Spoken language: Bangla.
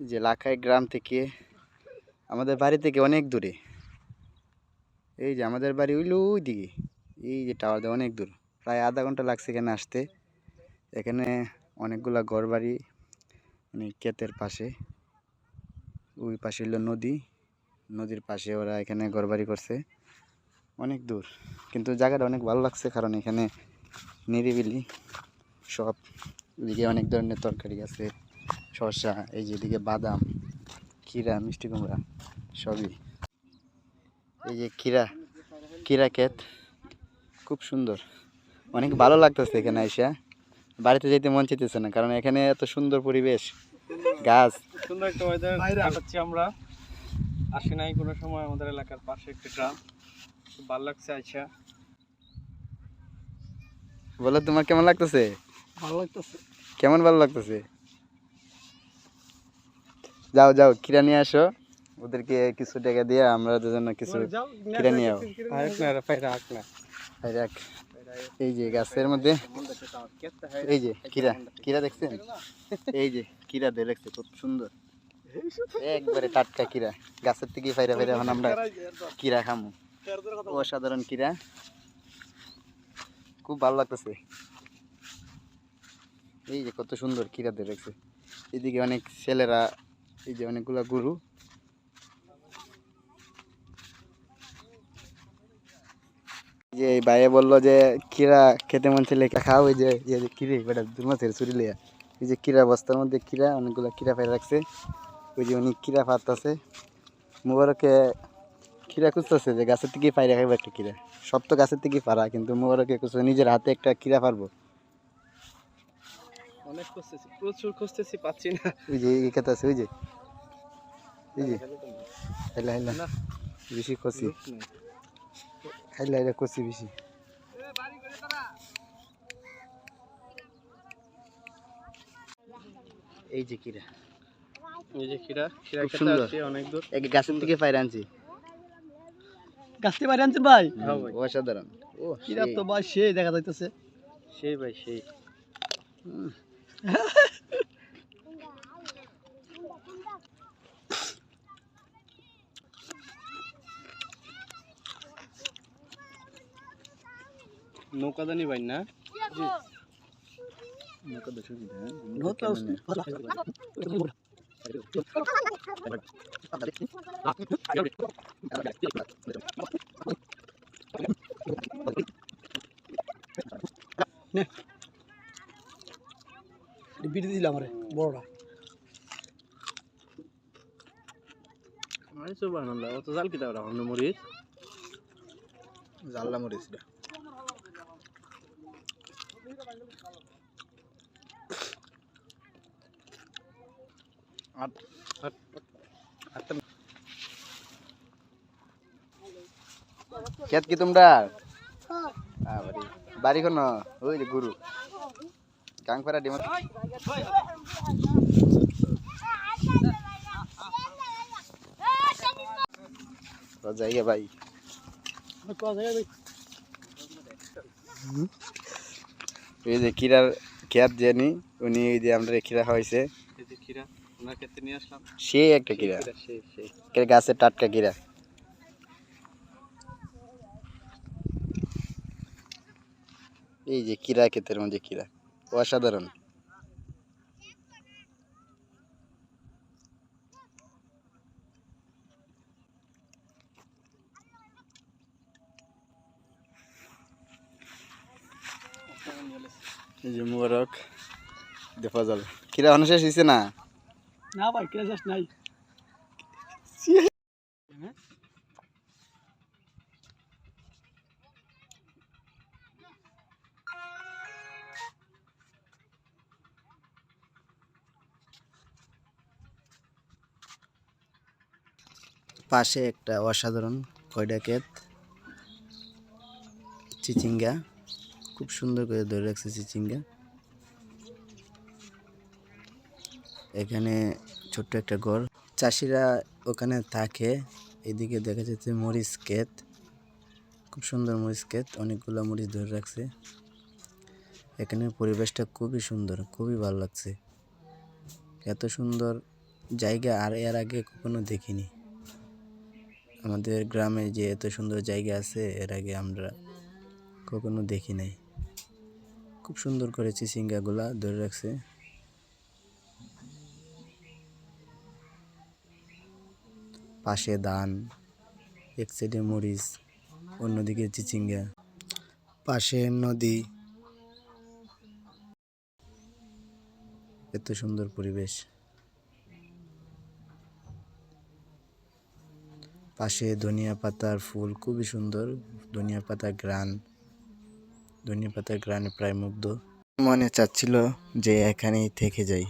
যে লাখাই গ্রাম থেকে আমাদের বাড়ি থেকে অনেক দূরে। এই যে আমাদের বাড়ি ওইলো ওই দিকে এই যে টাওয়ার দিয়ে অনেক দূর। প্রায় আধা ঘণ্টা লাগছে এখানে আসতে। এখানে অনেকগুলা ঘর বাড়ি মানে ক্ষেতের পাশে। ওই পাশে হলো নদী। নদীর পাশে ওরা এখানে ঘর বাড়ি করছে। অনেক দূর। কিন্তু জায়গাটা অনেক ভালো লাগছে কারণ এখানে নিরিবিলি। সব এদিকে অনেক ধরনের তরকারি আছে। শসা এই যে এদিকে বাদাম ক্ষীরা মিষ্টি কুমড়া সবই। এই যে ক্ষীরা ক্ষীরা ক্ষেত খুব সুন্দর। অনেক ভালো লাগতেছে এখানে আইসা। বাড়িতে যেতে মন চাইতেছে না কারণ এখানে এত সুন্দর পরিবেশ গাছ। সুন্দর একটা ওয়েদার কাটাচ্ছি আমরা। আসি নাই কোনো সময় আমাদের এলাকার পাশে একটা গ্রাম। খুব ভালো লাগছে আইসা। বলো তোমার কেমন লাগতেছে? ভালো লাগতেছে। কেমন ভালো লাগতেছে? যাও যাও কিরা নিয়ে আসো। ওদেরকে কিছু টাকা দিয়ে আমরা দুজন কিছু কিরা নিয়ে আও। এই এই যে গাছের মধ্যে এই যে কিরা কিরা দেখছেন? এই যে কিরা দিয়ে রাখছে খুব সুন্দর। একবারে টাটকা কিরা গাছের থেকে ফাইরা ফাইরা এখন আমরা কিরা খামু। অসাধারণ কিরা খুব ভালো লাগতেছে। এই যে কত সুন্দর কিরা দিয়ে রাখছে। এদিকে অনেক ছেলেরা এই যে অনেকগুলা গরু। যে এই ভাইয়ে বলল যে, কিরা খেতে মন ছেলে খাও ওই যে ইয়ে কিরে, বেটা দু মাসের চুরি লিয়া এই যে কিরা বস্তার মধ্যে কিরা, অনেকগুলো কিরা ফেলে রাখছে। ওই যে অনেক কিরা ফাটতেছে। মোবারকে কিরা খুঁজতেছে যে, গাছের থেকে পাইরে খাইবো একটা কিরা। সব তো গাছের থেকে পারা কিন্তু মোবারকে কিছু নিজের হাতে একটা কিরা পারব অনেক খুঁজতেছি প্রচুর খুঁজতেছি পাচ্ছি না। ওই যে এই খেতে আছে ওই যে। এই যে। হাইলা না। বেশি কষি হাইলা কষি বেশি। এই যে কিরা এই যে খেতে সুন্দর। অনেক দূর। এক গাছের থেকে পাইরে আনছি। বাড়ি আনছেন ভাই? ভাই। অসাধারণ। ও কিরা তো ভাই সেই দেখা যাইতেছে। সেই ভাই সেই। নৌকা জানি ভাই না নৌকা তো সুবিধা, হ্যাঁ? নৌকা কেমনে? বিড়ি দিলাম আমারে বড়টা জাল অন্য মরিচ? জাল্লা এটা। খেত কি তোমরা? আবারি বাড়ি কোন? ওই যে ডিম ভাই। এই যে কিরার খেত জেনি উনি এই যে আমরা হয়েছে সে একটা কিরা গাছের টাটকা কিরা এই যে কিরা ক্ষেতের মধ্যে কিরা অসাধারণ। যে মুবারক, দেখা যাবে। কিরা অনেক শেষ হয়েছে না? না ভাই কিরা শেষ নাই। পাশে একটা অসাধারণ কয়ডা ক্ষেত চিচিঙ্গা। খুব সুন্দর করে ধরে রাখছে চিচিঙ্গা। এখানে ছোট্ট একটা ঘর। চাষিরা ওখানে থাকে। এদিকে দেখা যাচ্ছে মরিচ ক্ষেত। খুব সুন্দর মরিচ ক্ষেত। অনেকগুলো মরিচ ধরে রাখছে। এখানে পরিবেশটা খুবই সুন্দর, খুবই ভালো লাগছে। এত সুন্দর জায়গা আর এর আগে কখনো দেখিনি। আমাদের গ্রামে যে এত সুন্দর জায়গা আছে, এর আগে আমরা কখনো দেখি নাই। খুব সুন্দর করে চিচিঙ্গাগুলা ধরে রাখছে। পাশে ধান, এক সাইডে মরিচ, অন্যদিকে চিচিঙ্গা, পাশে নদী। এত সুন্দর পরিবেশ। পাশে ধনিয়া পাতার ফুল খুবই সুন্দর। ধনিয়া পাতার গ্রান ধনিয়া পাতার গ্রানে প্রায় মুগ্ধ। মনে চাচ্ছিল যে এখানেই থেকে যাই।